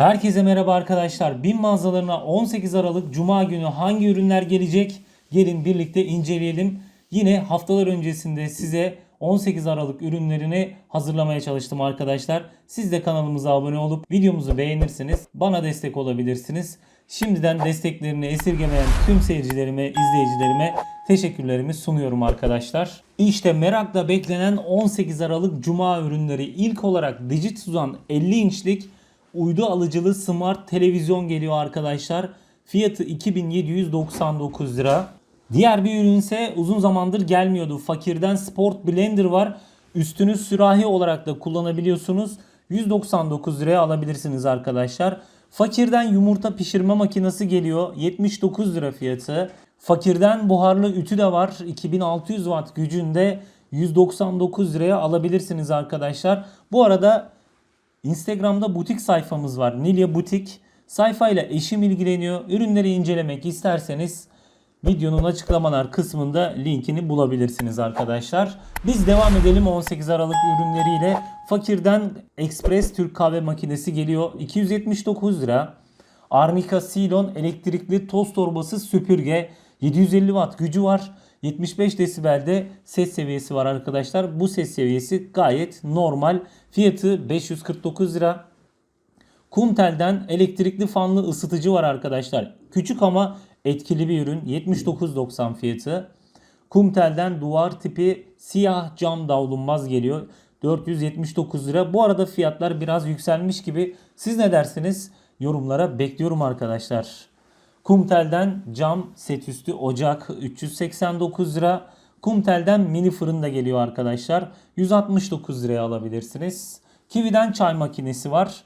Herkese merhaba arkadaşlar. Bin mağazalarına 18 Aralık Cuma günü hangi ürünler gelecek? Gelin birlikte inceleyelim. Yine haftalar öncesinde size 18 Aralık ürünlerini hazırlamaya çalıştım arkadaşlar. Siz de kanalımıza abone olup videomuzu beğenirsiniz. Bana destek olabilirsiniz. Şimdiden desteklerini esirgemeyen tüm seyircilerime, izleyicilerime teşekkürlerimi sunuyorum arkadaşlar. İşte merakla beklenen 18 Aralık Cuma ürünleri ilk olarak Digituzan 50 inçlik uydu alıcılı smart televizyon geliyor arkadaşlar. Fiyatı 2799 lira. Diğer bir ürün ise uzun zamandır gelmiyordu. Fakirden Sport Blender var. Üstünü sürahi olarak da kullanabiliyorsunuz. 199 liraya alabilirsiniz arkadaşlar. Fakirden yumurta pişirme makinesi geliyor. 79 lira fiyatı. Fakirden buharlı ütü de var. 2600 watt gücünde 199 liraya alabilirsiniz arkadaşlar. Bu arada Instagram'da butik sayfamız var. Nilya Butik. Sayfayla eşim ilgileniyor. Ürünleri incelemek isterseniz videonun açıklamalar kısmında linkini bulabilirsiniz arkadaşlar. Biz devam edelim 18 Aralık ürünleriyle. Fakirden Express Türk kahve makinesi geliyor. 279 lira. Arnica Silon elektrikli toz torbası süpürge. 750 watt gücü var. 75 desibelde ses seviyesi var arkadaşlar. Bu ses seviyesi gayet normal. Fiyatı 549 lira. Kumtel'den elektrikli fanlı ısıtıcı var arkadaşlar. Küçük ama etkili bir ürün. 79.90 fiyatı. Kumtel'den duvar tipi siyah cam davlumbaz geliyor. 479 lira. Bu arada fiyatlar biraz yükselmiş gibi. Siz ne dersiniz? Yorumlara bekliyorum arkadaşlar. Kumtel'den cam set üstü ocak 389 lira. Kumtel'den mini fırın da geliyor arkadaşlar. 169 liraya alabilirsiniz. Kiwi'den çay makinesi var.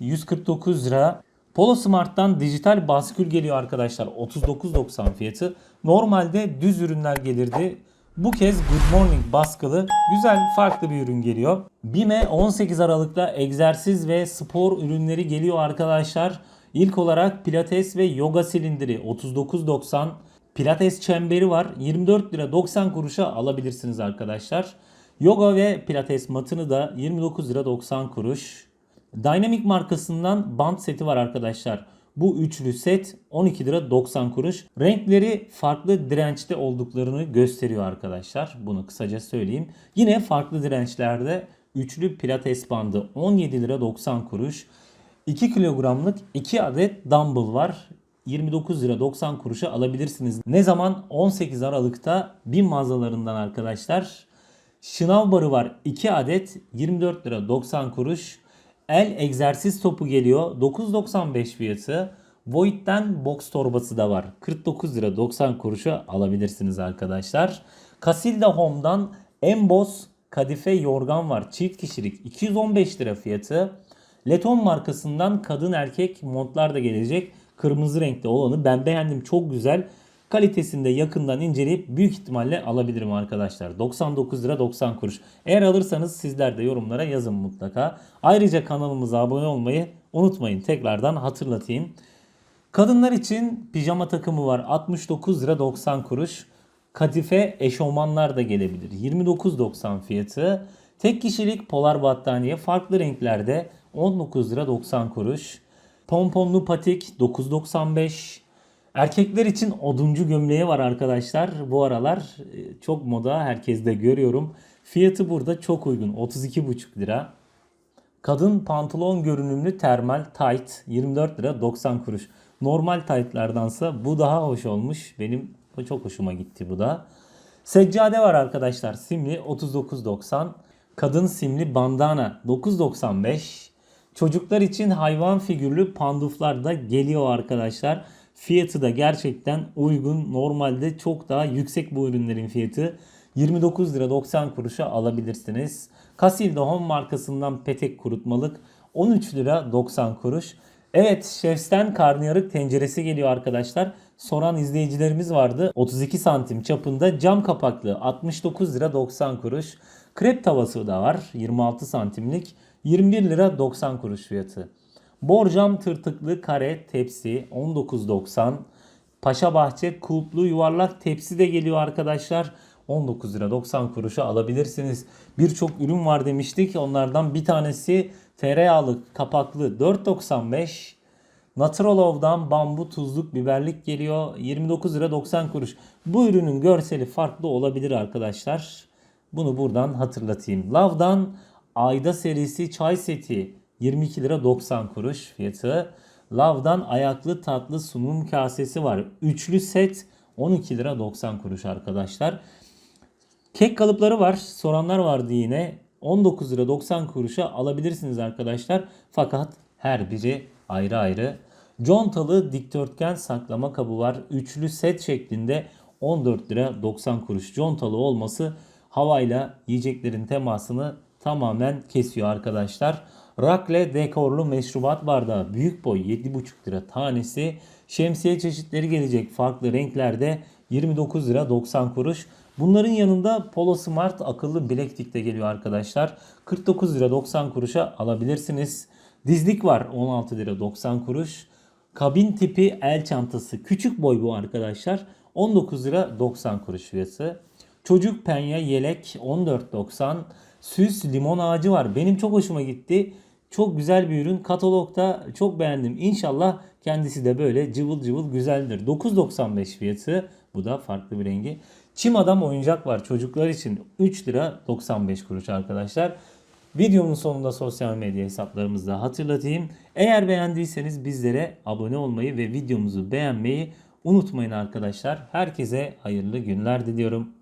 149 lira. Polo Smart'tan dijital baskül geliyor arkadaşlar. 39.90 fiyatı. Normalde düz ürünler gelirdi. Bu kez Good Morning baskılı güzel farklı bir ürün geliyor. BİM'e 18 Aralık'ta egzersiz ve spor ürünleri geliyor arkadaşlar. İlk olarak pilates ve yoga silindiri 39.90. Pilates çemberi var 24 lira 90 kuruşa alabilirsiniz arkadaşlar. Yoga ve pilates matını da 29 lira 90 kuruş. Dynamic markasından band seti var arkadaşlar. Bu üçlü set 12 lira 90 kuruş. Renkleri farklı dirençte olduklarını gösteriyor arkadaşlar. Bunu kısaca söyleyeyim. Yine farklı dirençlerde üçlü pilates bandı 17 lira 90 kuruş. 2 kilogramlık 2 adet dumbbell var. 29 lira 90 kuruşa alabilirsiniz. Ne zaman? 18 Aralık'ta bin mağazalarından arkadaşlar. Şınav barı var 2 adet 24 lira 90 kuruş. El egzersiz topu geliyor 9.95 fiyatı. Void'den box torbası da var. 49 lira 90 kuruşa alabilirsiniz arkadaşlar. Casilda Home'dan Emboss kadife yorgan var. Çift kişilik 215 lira fiyatı. Leton markasından kadın erkek montlar da gelecek. Kırmızı renkli olanı ben beğendim çok güzel. Kalitesini de yakından inceleyip büyük ihtimalle alabilirim arkadaşlar. 99 lira 90 kuruş. Eğer alırsanız sizler de yorumlara yazın mutlaka. Ayrıca kanalımıza abone olmayı unutmayın. Tekrardan hatırlatayım. Kadınlar için pijama takımı var. 69 lira 90 kuruş. Kadife eşofmanlar da gelebilir. 29.90 fiyatı. Tek kişilik polar battaniye farklı renklerde 19 lira 90 kuruş. Pomponlu patik 9.95. Erkekler için oduncu gömleği var arkadaşlar. Bu aralar e, çok moda herkeste görüyorum. Fiyatı burada çok uygun 32,5 lira. Kadın pantolon görünümlü termal tight 24 lira 90 kuruş. Normal tightlardansa bu daha hoş olmuş. Benim çok hoşuma gitti bu da. Seccade var arkadaşlar. Simli 39.90. Kadın simli bandana 9.95. Çocuklar için hayvan figürlü panduflar da geliyor arkadaşlar. Fiyatı da gerçekten uygun. Normalde çok daha yüksek bu ürünlerin fiyatı. 29 lira 90 kuruşa alabilirsiniz. Casilda Home markasından petek kurutmalık 13 lira 90 kuruş. Evet Şefsten karnıyarık tenceresi geliyor arkadaşlar. Soran izleyicilerimiz vardı. 32 santim çapında cam kapaklı 69 lira 90 kuruş. Krep tavası da var 26 santimlik 21 lira 90 kuruş fiyatı. Borcam tırtıklı kare tepsi 19.90. Paşa Bahçe kulplu yuvarlak tepsi de geliyor arkadaşlar. 19 lira 90 kuruşa alabilirsiniz. Birçok ürün var demiştik. Onlardan bir tanesi Tereyağlı kapaklı 4.95. Naturalov'dan bambu tuzluk biberlik geliyor. 29 lira 90 kuruş. Bu ürünün görseli farklı olabilir arkadaşlar. Bunu buradan hatırlatayım. Lav'dan Ayda serisi çay seti 22 lira 90 kuruş fiyatı. Lav'dan ayaklı tatlı sunum kasesi var. Üçlü set 12 lira 90 kuruş arkadaşlar. Kek kalıpları var. Soranlar vardı yine. 19 lira 90 kuruşa alabilirsiniz arkadaşlar. Fakat her biri ayrı ayrı. Contalı dikdörtgen saklama kabı var. Üçlü set şeklinde 14 lira 90 kuruş. Contalı olması havayla yiyeceklerin temasını tamamen kesiyor arkadaşlar. Rakle dekorlu meşrubat bardağı büyük boy 7,5 lira tanesi. Şemsiye çeşitleri gelecek farklı renklerde 29 lira 90 kuruş. Bunların yanında Polo Smart akıllı bileklik de geliyor arkadaşlar. 49 lira 90 kuruşa alabilirsiniz. Dizlik var 16 lira 90 kuruş. Kabin tipi el çantası küçük boy bu arkadaşlar. 19 lira 90 kuruş fiyatı. Çocuk penye yelek 14.90. Süs limon ağacı var. Benim çok hoşuma gitti. Çok güzel bir ürün. Katalogda çok beğendim. İnşallah kendisi de böyle cıvıl cıvıl güzeldir. 9.95 fiyatı. Bu da farklı bir rengi. Çim adam oyuncak var çocuklar için. 3 lira 95 kuruş arkadaşlar. Videomun sonunda sosyal medya hesaplarımızda hatırlatayım. Eğer beğendiyseniz bizlere abone olmayı ve videomuzu beğenmeyi unutmayın arkadaşlar. Herkese hayırlı günler diliyorum.